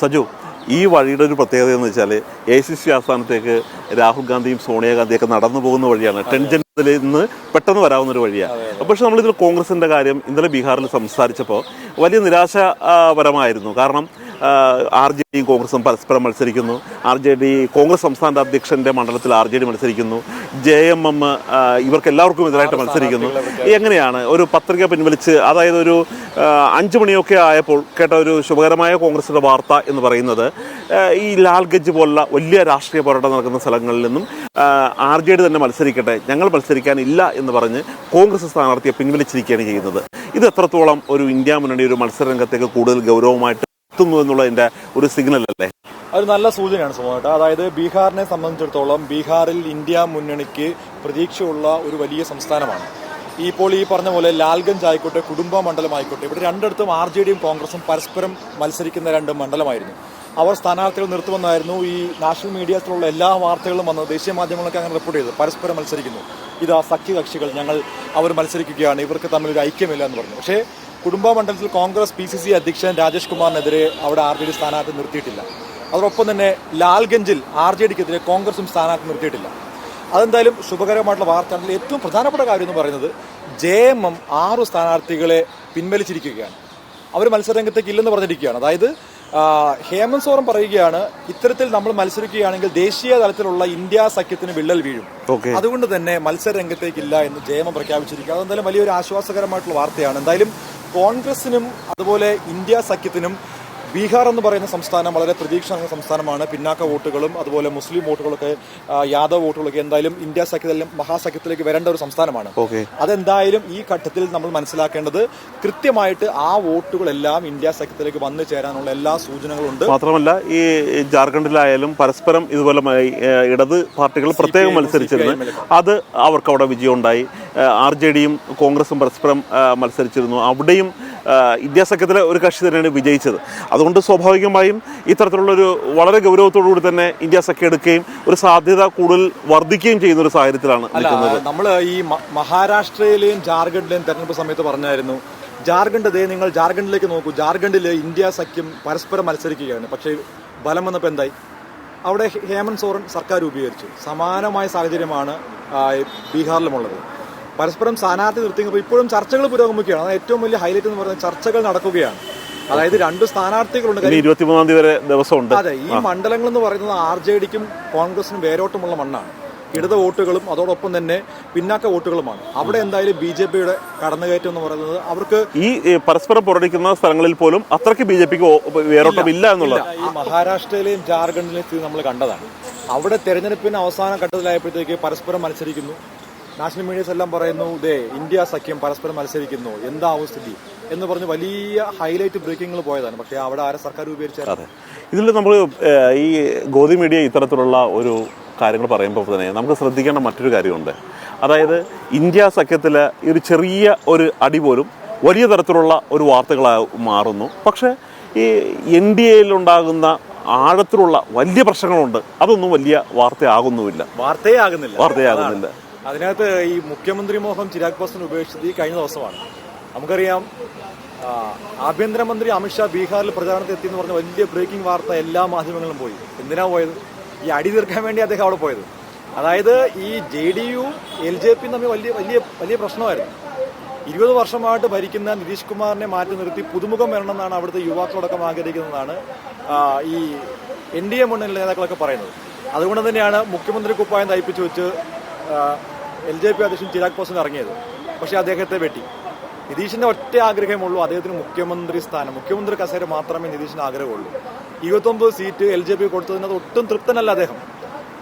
സജു ഈ വഴിയുടെ ഒരു പ്രത്യേകത എന്ന് വെച്ചാൽ എ സി സി ആസ്ഥാനത്തേക്ക് രാഹുൽ ഗാന്ധിയും സോണിയാഗാന്ധിയൊക്കെ നടന്നു പോകുന്ന വഴിയാണ്. ടെൻജൻസിൽ നിന്ന് പെട്ടെന്ന് വരാവുന്ന ഒരു വഴിയാണ്. പക്ഷെ നമ്മളിതിൽ കോൺഗ്രസിന്റെ കാര്യം ഇന്നലെ ബീഹാറിൽ സംസാരിച്ചപ്പോൾ വലിയ നിരാശപരമായിരുന്നു. കാരണം ആർ ജെ ഡിയും കോൺഗ്രസും പരസ്പരം മത്സരിക്കുന്നു. ആർ ജെ ഡി കോൺഗ്രസ് സംസ്ഥാന അധ്യക്ഷന്റെ മണ്ഡലത്തിൽ ആർ ജെ ഡി മത്സരിക്കുന്നു. ജെ എം എം ഇവർക്ക് എല്ലാവർക്കും എതിരായിട്ട് മത്സരിക്കുന്നു. എങ്ങനെയാണ് ഒരു പത്രിക പിൻവലിച്ച് അതായത് ഒരു അഞ്ച് മണിയൊക്കെ ആയപ്പോൾ കേട്ട ഒരു ശുഭകരമായ കോൺഗ്രസിന്റെ വാർത്ത എന്ന് പറയുന്നത് ഈ ഈ ലാൽഗഞ്ച് പോലുള്ള വലിയ രാഷ്ട്രീയ പോരാട്ടം നടക്കുന്ന സ്ഥലങ്ങളിൽ നിന്നും ആർ ജെ ഡി തന്നെ മത്സരിക്കട്ടെ ഞങ്ങൾ മത്സരിക്കാനില്ല എന്ന് പറഞ്ഞ് കോൺഗ്രസ് സ്ഥാനാർത്ഥിയെ പിൻവലിച്ചിരിക്കുകയാണ് ചെയ്യുന്നത്. ഇത് എത്രത്തോളം ഒരു ഇന്ത്യ മുന്നണി ഒരു മത്സര രംഗത്തേക്ക് കൂടുതൽ ഗൗരവമായിട്ട് എത്തുന്നു എന്നുള്ളതിന്റെ ഒരു സിഗ്നൽ അല്ലേ? ഒരു നല്ല സൂചനയാണ് സുഖമായിട്ട് അതായത് ബീഹാറിനെ സംബന്ധിച്ചിടത്തോളം ബീഹാറിൽ ഇന്ത്യ മുന്നണിക്ക് പ്രതീക്ഷയുള്ള ഒരു വലിയ സംസ്ഥാനമാണ്. ഇപ്പോൾ ഈ പറഞ്ഞ പോലെ ലാൽഗഞ്ച് ആയിക്കോട്ടെ കുടുംബ മണ്ഡലം ആയിക്കോട്ടെ ഇവിടെ രണ്ടിടത്തും ആർ ജെ ഡിയും കോൺഗ്രസും പരസ്പരം മത്സരിക്കുന്ന രണ്ട് മണ്ഡലമായിരുന്നു. അവർ സ്ഥാനാർത്ഥികൾ നിർത്തുമെന്നായിരുന്നു ഈ നാഷണൽ മീഡിയത്തിലുള്ള എല്ലാ വാർത്തകളും വന്ന് ദേശീയ മാധ്യമങ്ങളൊക്കെ അങ്ങനെ റിപ്പോർട്ട് ചെയ്തു. പരസ്പരം മത്സരിക്കുന്നു. ഇതാ സഖ്യകക്ഷികൾ ഞങ്ങൾ അവർ മത്സരിക്കുകയാണ്. ഇവർക്ക് തമ്മിൽ ഒരു ഐക്യമില്ല എന്ന് പറഞ്ഞു. പക്ഷേ കുടുംബ മണ്ഡലത്തിൽ കോൺഗ്രസ് പി സി സി അധ്യക്ഷൻ രാജേഷ് കുമാറിനെതിരെ അവിടെ ആർ ജെ ഡി സ്ഥാനാർത്ഥി നിർത്തിയിട്ടില്ല. അതോടൊപ്പം തന്നെ ലാൽഗഞ്ചിൽ ആർ ജെ ഡിക്കെതിരെ കോൺഗ്രസും സ്ഥാനാർത്ഥി നിർത്തിയിട്ടില്ല. അതെന്തായാലും ശുഭകരമായിട്ടുള്ള വാർത്തകളിൽ ഏറ്റവും പ്രധാനപ്പെട്ട കാര്യം എന്ന് പറയുന്നത് ജെ എം എം ആറു സ്ഥാനാർത്ഥികളെ പിൻവലിച്ചിരിക്കുകയാണ്. അവർ മത്സരരംഗത്തേക്ക് ഇല്ലെന്ന് പറഞ്ഞിരിക്കുകയാണ്. അതായത് ഹേമന്ത് സോറൻ പറയുകയാണ് ഇത്തരത്തിൽ നമ്മൾ മത്സരിക്കുകയാണെങ്കിൽ ദേശീയ തലത്തിലുള്ള ഇന്ത്യ സഖ്യത്തിന് വിള്ളൽ വീഴും. അതുകൊണ്ട് തന്നെ മത്സര രംഗത്തേക്കില്ല എന്ന് ജയമം പ്രഖ്യാപിച്ചിരിക്കുക. അതെന്തായാലും വലിയൊരു ആശ്വാസകരമായിട്ടുള്ള വാർത്തയാണ്. എന്തായാലും കോൺഗ്രസിനും അതുപോലെ ഇന്ത്യ സഖ്യത്തിനും ബീഹാർ എന്ന് പറയുന്ന സംസ്ഥാനം വളരെ പ്രതീക്ഷ നൽകുന്ന സംസ്ഥാനമാണ്. പിന്നാക്ക വോട്ടുകളും അതുപോലെ മുസ്ലിം വോട്ടുകളൊക്കെ യാദവ് വോട്ടുകളൊക്കെ എന്തായാലും ഇന്ത്യ സഖ്യത്തിലും മഹാസഖ്യത്തിലേക്ക് വരേണ്ട ഒരു സംസ്ഥാനമാണ്. ഓക്കെ. അതെന്തായാലും ഈ ഘട്ടത്തിൽ നമ്മൾ മനസ്സിലാക്കേണ്ടത് കൃത്യമായിട്ട് ആ വോട്ടുകളെല്ലാം ഇന്ത്യ സഖ്യത്തിലേക്ക് വന്നു ചേരാനുള്ള എല്ലാ സൂചനകളും ഉണ്ട് മാത്രമല്ല ഈ ജാർഖണ്ഡിലായാലും പരസ്പരം ഇതുപോലെ ഇടത് പാർട്ടികൾ പ്രത്യേകം മത്സരിച്ചിരുന്നു. അത് അവർക്ക് അവിടെ വിജയം ഉണ്ടായി ആർ ജെ ഡിയും കോൺഗ്രസും പരസ്പരം മത്സരിച്ചിരുന്നു. അവിടെയും ഇന്ത്യ സഖ്യത്തിലെ ഒരു കക്ഷി തന്നെയാണ് വിജയിച്ചത്. അതുകൊണ്ട് സ്വാഭാവികമായും ഇത്തരത്തിലുള്ളൊരു വളരെ ഗൗരവത്തോടു കൂടി തന്നെ ഇന്ത്യ സഖ്യം എടുക്കുകയും ഒരു സാധ്യത കൂടുതൽ വർദ്ധിക്കുകയും ചെയ്യുന്ന ഒരു സാഹചര്യത്തിലാണ് നിൽക്കുന്നത്. നമ്മൾ ഈ മഹാരാഷ്ട്രയിലെയും ജാർഖണ്ഡിലെയും തെരഞ്ഞെടുപ്പ് സമയത്ത് പറഞ്ഞായിരുന്നു ജാർഖണ്ഡ് ദേ നിങ്ങൾ ജാർഖണ്ഡിലേക്ക് നോക്കൂ. ജാർഖണ്ഡിൽ ഇന്ത്യ സഖ്യം പരസ്പരം മത്സരിക്കുകയാണ്. പക്ഷേ ബലം വന്നപ്പോൾ എന്തായി? അവിടെ ഹേമന്ത് സോറൻ സർക്കാർ രൂപീകരിച്ചു. സമാനമായ സാഹചര്യമാണ് ബീഹാറിലുമുള്ളത്. പരസ്പരം സ്ഥാനാർത്ഥി നിർത്തിയപ്പോൾ ഇപ്പോഴും ചർച്ചകൾ പുരോഗമിക്കുകയാണ്. അതാണ് ഏറ്റവും വലിയ ഹൈലൈറ്റ് എന്ന് പറയുന്നത് ചർച്ചകൾ നടക്കുകയാണ്. അതായത് രണ്ട് സ്ഥാനാർത്ഥികളുണ്ട്. ഇരുപത്തിമൂന്നാം തീയതി വരെ ദിവസമുണ്ട്. അതെ ഈ മണ്ഡലങ്ങൾ എന്ന് പറയുന്നത് ആർ ജെ ഡിക്കും കോൺഗ്രസിനും വേരോട്ടമുള്ള മണ്ണാണ്. ഇടത് വോട്ടുകളും അതോടൊപ്പം തന്നെ പിന്നാക്ക വോട്ടുകളുമാണ്. അവിടെ എന്തായാലും ബി ജെ പിയുടെ കടന്നുകയറ്റം എന്ന് പറയുന്നത് അവർക്ക് ഈ പരസ്പരം പുറടിക്കുന്ന സ്ഥലങ്ങളിൽ പോലും അത്രയ്ക്ക് ബി ജെ പിക്ക് വേരോട്ടം ഇല്ല എന്നുള്ളത്. ഈ മഹാരാഷ്ട്രയിലെയും ജാർഖണ്ഡിലെയും സ്ഥിതി നമ്മൾ കണ്ടതാണ്. അവിടെ തെരഞ്ഞെടുപ്പിന് അവസാന ഘട്ടത്തിലായപ്പോഴത്തേക്ക് പരസ്പരം മത്സരിക്കുന്നു. നാഷണൽ മീഡിയസ് എല്ലാം പറയുന്നു ഇതേ ഇന്ത്യ സഖ്യം പരസ്പരം മത്സരിക്കുന്നു എന്താവും സ്ഥിതി? എന്ന് പറഞ്ഞ് വലിയ ഹൈലൈറ്റ് ബ്രേക്കിങ്ങൾ പോയതാണ്. പക്ഷേ അവിടെ ആരെ സർക്കാർ രൂപീകരിച്ച? അതെ. ഇതിൽ നമ്മൾ ഈ ഗോതി മീഡിയ ഇത്തരത്തിലുള്ള ഒരു കാര്യങ്ങൾ പറയുമ്പോൾ തന്നെ നമുക്ക് ശ്രദ്ധിക്കേണ്ട മറ്റൊരു കാര്യമുണ്ട്. അതായത് ഇന്ത്യ സഖ്യത്തിൽ ഒരു ചെറിയ ഒരു അടി പോലും വലിയ തരത്തിലുള്ള ഒരു വാർത്തകളായി മാറുന്നു. പക്ഷേ ഈ എൻ ഡി എയിലുണ്ടാകുന്ന ആഴത്തിലുള്ള വലിയ പ്രശ്നങ്ങളുണ്ട്. അതൊന്നും വലിയ വാർത്തയാകുന്നുമില്ല. വാർത്തയാകുന്നില്ല. വാർത്തയാകുന്നില്ല. അതിനകത്ത് ഈ മുഖ്യമന്ത്രി മോഹം ചിരാഗ് പാസ്വാൻ ഉപേക്ഷിച്ചത് ഈ കഴിഞ്ഞ ദിവസമാണ്. നമുക്കറിയാം ആഭ്യന്തരമന്ത്രി അമിത്ഷാ ബീഹാറിൽ പ്രചാരണത്തിൽ എത്തി എന്ന് പറഞ്ഞ വലിയ ബ്രേക്കിംഗ് വാർത്ത എല്ലാ മാധ്യമങ്ങളിലും പോയി. എന്തിനാ പോയത്? ഈ അടി തീർക്കാൻ വേണ്ടി അദ്ദേഹം അവിടെ പോയത്. അതായത് ഈ J D U L J പിയും തമ്മിൽ വലിയ വലിയ വലിയ പ്രശ്നമായിരുന്നു. ഇരുപത് വർഷമായിട്ട് ഭരിക്കുന്ന നിതീഷ് കുമാറിനെ മാറ്റി നിർത്തി പുതുമുഖം വരണമെന്നാണ് അവിടുത്തെ യുവാക്കളടക്കം ആഗ്രഹിക്കുന്നതാണ് ഈ എൻ ഡി എ മുന്നണി നേതാക്കളൊക്കെ പറയുന്നത്. അതുകൊണ്ട് തന്നെയാണ് മുഖ്യമന്ത്രി കുപ്പായം തയ്പ്പിച്ചു വെച്ച് എൽ ജെ പി അധ്യക്ഷൻ ചിരാഗ് പാസ്വാൻ ഇറങ്ങിയത്. പക്ഷേ അദ്ദേഹത്തെ വെട്ടി. നിതീഷിന്റെ ഒറ്റ ആഗ്രഹമുള്ളൂ അദ്ദേഹത്തിന് മുഖ്യമന്ത്രി സ്ഥാനം. മുഖ്യമന്ത്രി കസേര മാത്രമേ നിതീഷിന് ആഗ്രഹമുള്ളൂ. ഇരുപത്തൊമ്പത് സീറ്റ് എൽ ജെ പി കൊടുത്തതിനകത്ത് ഒട്ടും തൃപ്തനല്ല അദ്ദേഹം.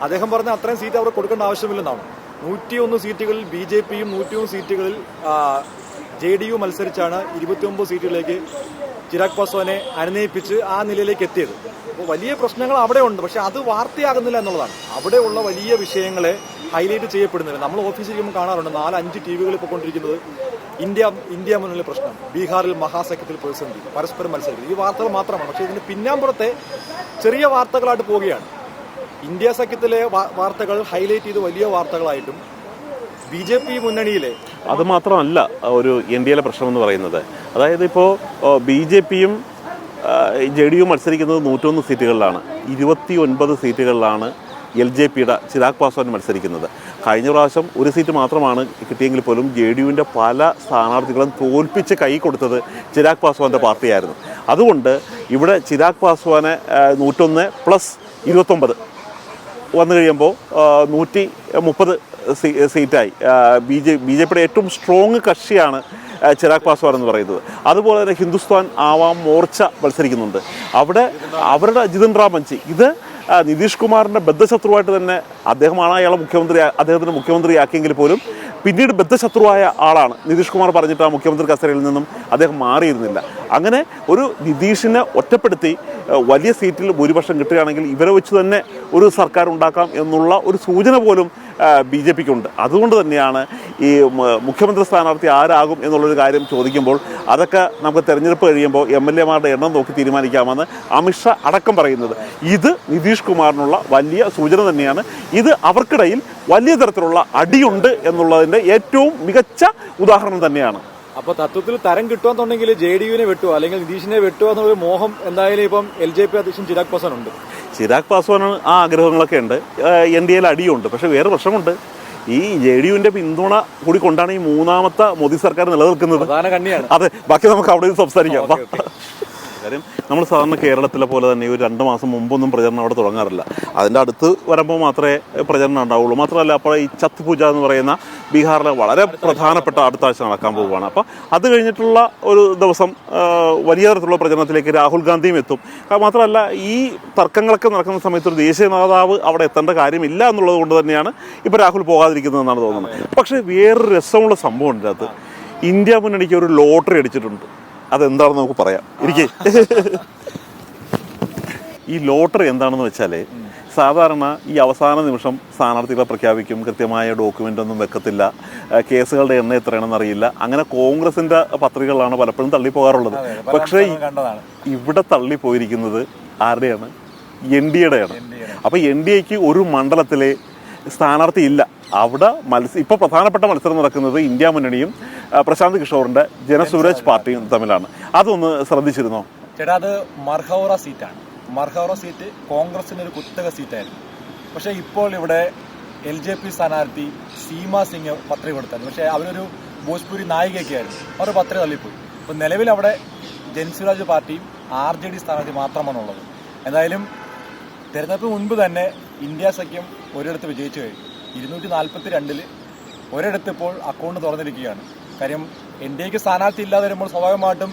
അദ്ദേഹം പറഞ്ഞ അത്രയും സീറ്റ് അവർ കൊടുക്കേണ്ട ആവശ്യമില്ലെന്നാണ്. നൂറ്റിയൊന്ന് സീറ്റുകളിൽ ബി ജെ പിയും നൂറ്റിയൊന്ന് സീറ്റുകളിൽ ജെ ഡി യു മത്സരിച്ചാണ് ഇരുപത്തിയൊമ്പത് സീറ്റുകളിലേക്ക് ചിരാഗ് പാസ്വാനെ അനുനയിപ്പിച്ച് ആ നിലയിലേക്ക് എത്തിയത്. അപ്പോൾ വലിയ പ്രശ്നങ്ങൾ അവിടെ ഉണ്ട്. പക്ഷെ അത് വാർത്തയാകുന്നില്ല എന്നുള്ളതാണ്. അവിടെയുള്ള വലിയ വിഷയങ്ങളെ ഹൈലൈറ്റ് ചെയ്യപ്പെടുന്നില്ല. നമ്മൾ ഓഫീസിൽ ഇരിക്കുമ്പോൾ കാണാറുണ്ട് നാലഞ്ച് ടി വികളിൽ പോയിക്കൊണ്ടിരിക്കുന്നത് ഇന്ത്യ ഇന്ത്യ മുന്നിലെ പ്രശ്നം. ബീഹാറിൽ മഹാസഖ്യത്തിൽ പ്രതിസന്ധി പരസ്പരം മത്സരിക്കുന്നത് ഈ വാർത്തകൾ മാത്രമാണ്. പക്ഷേ ഇതിന് പിന്നാമ്പുറത്തെ ചെറിയ വാർത്തകളായിട്ട് പോവുകയാണ്. ഇന്ത്യ സഖ്യത്തിലെ വാർത്തകൾ ഹൈലൈറ്റ് ചെയ്ത് വലിയ വാർത്തകളായിട്ടും ബി ജെ പി മുന്നണിയിലെ അത് മാത്രമല്ല ഒരു എൻ ഡി എയിലെ പ്രശ്നം എന്ന് പറയുന്നത്. അതായത് ഇപ്പോൾ ബി ജെ പിയും ജെ ഡി യു മത്സരിക്കുന്നത് നൂറ്റൊന്ന് സീറ്റുകളിലാണ്. ഇരുപത്തി ഒൻപത് സീറ്റുകളിലാണ് എൽ ജെ പിയുടെ ചിരാഗ് പാസ്വാൻ മത്സരിക്കുന്നത്. കഴിഞ്ഞ പ്രാവശ്യം ഒരു സീറ്റ് മാത്രമാണ് കിട്ടിയെങ്കിൽ പോലും ജെ ഡി യുവിന്റെ പല സ്ഥാനാർത്ഥികളും തോൽപ്പിച്ച് കൈ കൊടുത്തത് ചിരാഗ് പാസ്വാന്റെ പാർട്ടിയായിരുന്നു. അതുകൊണ്ട് ഇവിടെ ചിരാഗ് പാസ്വാനെ നൂറ്റൊന്ന് പ്ലസ് ഇരുപത്തൊമ്പത് വന്നു കഴിയുമ്പോൾ നൂറ്റി മുപ്പത് സീറ്റായി. ബി ജെ ബി ജെ പിയുടെ ഏറ്റവും സ്ട്രോങ് കക്ഷിയാണ് ചിരാഗ് പാസ്വാൻ എന്ന് പറയുന്നത്. അതുപോലെ തന്നെ ഹിന്ദുസ്ഥാൻ ആവാം മോർച്ച മത്സരിക്കുന്നുണ്ട്. അവിടെ അവരുടെ ജിതിൻ റാം മഞ്ചി ഇത് നിതീഷ് കുമാറിന്റെ ബദ്ധശത്രുവായിട്ട് തന്നെ അദ്ദേഹമാണ് അയാളെ മുഖ്യമന്ത്രി അദ്ദേഹത്തിന് മുഖ്യമന്ത്രിയാക്കിയെങ്കിൽ പോലും പിന്നീട് ബദ്ധശത്രുവായ ആളാണ്. നിതീഷ് കുമാർ പറഞ്ഞിട്ട് ആ മുഖ്യമന്ത്രി കസേരയിൽ നിന്നും അദ്ദേഹം മാറിയിരുന്നില്ല. അങ്ങനെ ഒരു നിതീഷിനെ ഒറ്റപ്പെടുത്തി വലിയ സീറ്റിൽ ഭൂരിപക്ഷം കിട്ടുകയാണെങ്കിൽ ഇവരെ വെച്ച് തന്നെ ഒരു സർക്കാർ ഉണ്ടാക്കാം എന്നുള്ള ഒരു സൂചന പോലും ബി ജെ പിക്കുണ്ട്. അതുകൊണ്ട് തന്നെയാണ് ഈ മുഖ്യമന്ത്രി സ്ഥാനാർത്ഥി ആരാകും എന്നുള്ളൊരു കാര്യം ചോദിക്കുമ്പോൾ അതൊക്കെ നമുക്ക് തെരഞ്ഞെടുപ്പ് കഴിയുമ്പോൾ എം എൽ എമാരുടെ എണ്ണം നോക്കി തീരുമാനിക്കാമെന്ന് അമിത്ഷാ അടക്കം പറയുന്നത്. ഇത് നിതീഷ് കുമാറിനുള്ള വലിയ സൂചന തന്നെയാണ്. ഇത് അവർക്കിടയിൽ വലിയ തരത്തിലുള്ള അടിയുണ്ട് എന്നുള്ളതിന്റെ ഏറ്റവും മികച്ച ഉദാഹരണം തന്നെയാണ്. അപ്പൊ തത്വത്തിൽ തരം കിട്ടുമെന്നുണ്ടെങ്കിൽ ജെ ഡി യുവിനെ വെട്ടുക അല്ലെങ്കിൽ നിതീഷിനെ വെട്ടുക എന്നൊരു മോഹം എന്തായാലും ഇപ്പം എൽ ജെ പി അധ്യക്ഷൻ ചിരാഗ് പാസ്വാൻ ഉണ്ട്. ചിരാഗ് പാസ്വാൻ ആ ആഗ്രഹങ്ങളൊക്കെ ഉണ്ട്. എൻ ഡി എയിൽ അടിയുണ്ട് പക്ഷേ വേറെ പ്രശ്നമുണ്ട്. ഈ ജെ ഡി യുവിന്റെ പിന്തുണ കൂടി കൊണ്ടാണ് ഈ മൂന്നാമത്തെ മോദി സർക്കാർ നിലനിൽക്കുന്നത്. അതെ ബാക്കി നമുക്ക് അവിടെ സംസാരിക്കാം. കാര്യം നമ്മൾ സാധാരണ കേരളത്തിലെ പോലെ തന്നെ ഒരു രണ്ട് മാസം മുമ്പൊന്നും പ്രചരണം അവിടെ തുടങ്ങാറില്ല. അതിന്റെ അടുത്ത് വരുമ്പോൾ മാത്രമേ പ്രചരണം ഉണ്ടാവുള്ളൂ. മാത്രമല്ല അപ്പോൾ ഈ ചത്ത് പൂജ എന്ന് പറയുന്ന ബീഹാറിലെ വളരെ പ്രധാനപ്പെട്ട അടുത്ത ആഴ്ച നടക്കാൻ പോവുകയാണ്. അപ്പോൾ അത് കഴിഞ്ഞിട്ടുള്ള ഒരു ദിവസം വലിയ തരത്തിലുള്ള പ്രചരണത്തിലേക്ക് രാഹുൽ ഗാന്ധിയും എത്തും. മാത്രമല്ല ഈ തർക്കങ്ങളൊക്കെ നടക്കുന്ന സമയത്ത് ഒരു ദേശീയ നേതാവ് അവിടെ എത്തേണ്ട കാര്യമില്ല എന്നുള്ളത് കൊണ്ട് തന്നെയാണ് ഇപ്പോൾ രാഹുൽ പോകാതിരിക്കുന്നതെന്നാണ് തോന്നുന്നത്. പക്ഷേ വേറൊരു രസമുള്ള സംഭവം ഉണ്ട് അത് ഇന്ത്യ മുന്നണിക്ക് ഒരു ലോട്ടറി അടിച്ചിട്ടുണ്ട്. അതെന്താണെന്ന് നമുക്ക് പറയാം. ഇരിക്കേ. ഈ ലോട്ടറി എന്താണെന്ന് വെച്ചാൽ സാധാരണ ഈ അവസാന നിമിഷം സ്ഥാനാർത്ഥികളെ പ്രഖ്യാപിക്കും കൃത്യമായ ഡോക്യുമെന്റ് ഒന്നും വെക്കത്തില്ല കേസുകളുടെ എണ്ണം എത്രയാണെന്ന് അറിയില്ല. അങ്ങനെ കോൺഗ്രസിന്റെ പത്രികകളാണ് പലപ്പോഴും തള്ളിപ്പോകാറുള്ളത്. പക്ഷേ ഇവിടെ തള്ളിപ്പോയിരിക്കുന്നത് ആരുടെയാണ്? എൻ ഡി എയുടെയാണ് അപ്പോൾ എൻ ഡി എക്ക് ഒരു മണ്ഡലത്തിലെ സ്ഥാനാർത്ഥി ഇല്ല. അവിടെ മത്സരം ഇപ്പോൾ പ്രധാനപ്പെട്ട മത്സരം നടക്കുന്നത് ഇന്ത്യ മുന്നണിയും പ്രശാന്ത് കിഷോറിന്റെ ജനസുരജ് പാർട്ടിയും തമ്മിലാണ്. അതൊന്ന് ശ്രദ്ധിച്ചിരുന്നോ? ചേട്ടാ അത് മർഹൗറ സീറ്റാണ്. മർഹൗറ സീറ്റ് കോൺഗ്രസിന് ഒരു കുത്തക സീറ്റായിരുന്നു. പക്ഷേ ഇപ്പോൾ ഇവിടെ എൽ ജെ പി സ്ഥാനാർത്ഥി സീമ സിംഗ് പത്രിക കൊടുത്തായിരുന്നു. പക്ഷേ അവരൊരു ഭോജ്പുരി നായികയൊക്കെയായിരുന്നു. അവർ പത്രിക തള്ളിപ്പോയി. അപ്പോൾ നിലവിൽ അവിടെ ജൻസുരാജ് പാർട്ടിയും ആർ ജെ ഡി സ്ഥാനാർത്ഥി മാത്രമാണുള്ളത് എന്തായാലും തിരഞ്ഞെടുപ്പ് മുൻപ് തന്നെ ഇന്ത്യ സഖ്യം ഒരിടത്ത് വിജയിച്ചു കഴിഞ്ഞു. ഇരുന്നൂറ്റി നാൽപ്പത്തി രണ്ടിൽ ഒരിടത്ത് ഇപ്പോൾ അക്കൗണ്ട് തുറന്നിരിക്കുകയാണ്. കാര്യം എൻ ഡി എക്ക് സ്ഥാനാർത്ഥി ഇല്ലാതെ വരുമ്പോൾ സ്വാഭാവികമായിട്ടും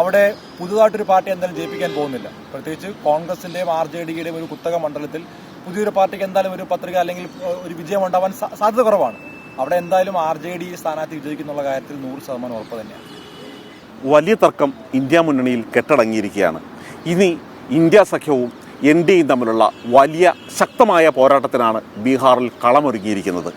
അവിടെ പുതുതായിട്ടൊരു പാർട്ടി എന്തായാലും ജയിപ്പിക്കാൻ പോകുന്നില്ല. പ്രത്യേകിച്ച് കോൺഗ്രസിന്റെയും ആർ ജെ ഡിയുടെയും ഒരു കുത്തക മണ്ഡലത്തിൽ പുതിയൊരു പാർട്ടിക്ക് എന്തായാലും ഒരു പത്രിക അല്ലെങ്കിൽ ഒരു വിജയം ഉണ്ടാവാൻ സാധ്യത കുറവാണ്. അവിടെ എന്തായാലും ആർ ജെ ഡി സ്ഥാനാർത്ഥി വിജയിക്കുന്നുള്ള കാര്യത്തിൽ നൂറ് ശതമാനം ഉറപ്പ് തന്നെയാണ്. വലിയ തർക്കം ഇന്ത്യ മുന്നണിയിൽ കെട്ടടങ്ങിയിരിക്കുകയാണ്. ഇനി ഇന്ത്യ സഖ്യവും എൻ ഡി തമ്മിലുള്ള വലിയ ശക്തമായ പോരാട്ടത്തിനാണ് ബീഹാറിൽ കളമൊരുങ്ങിയിരിക്കുന്നത്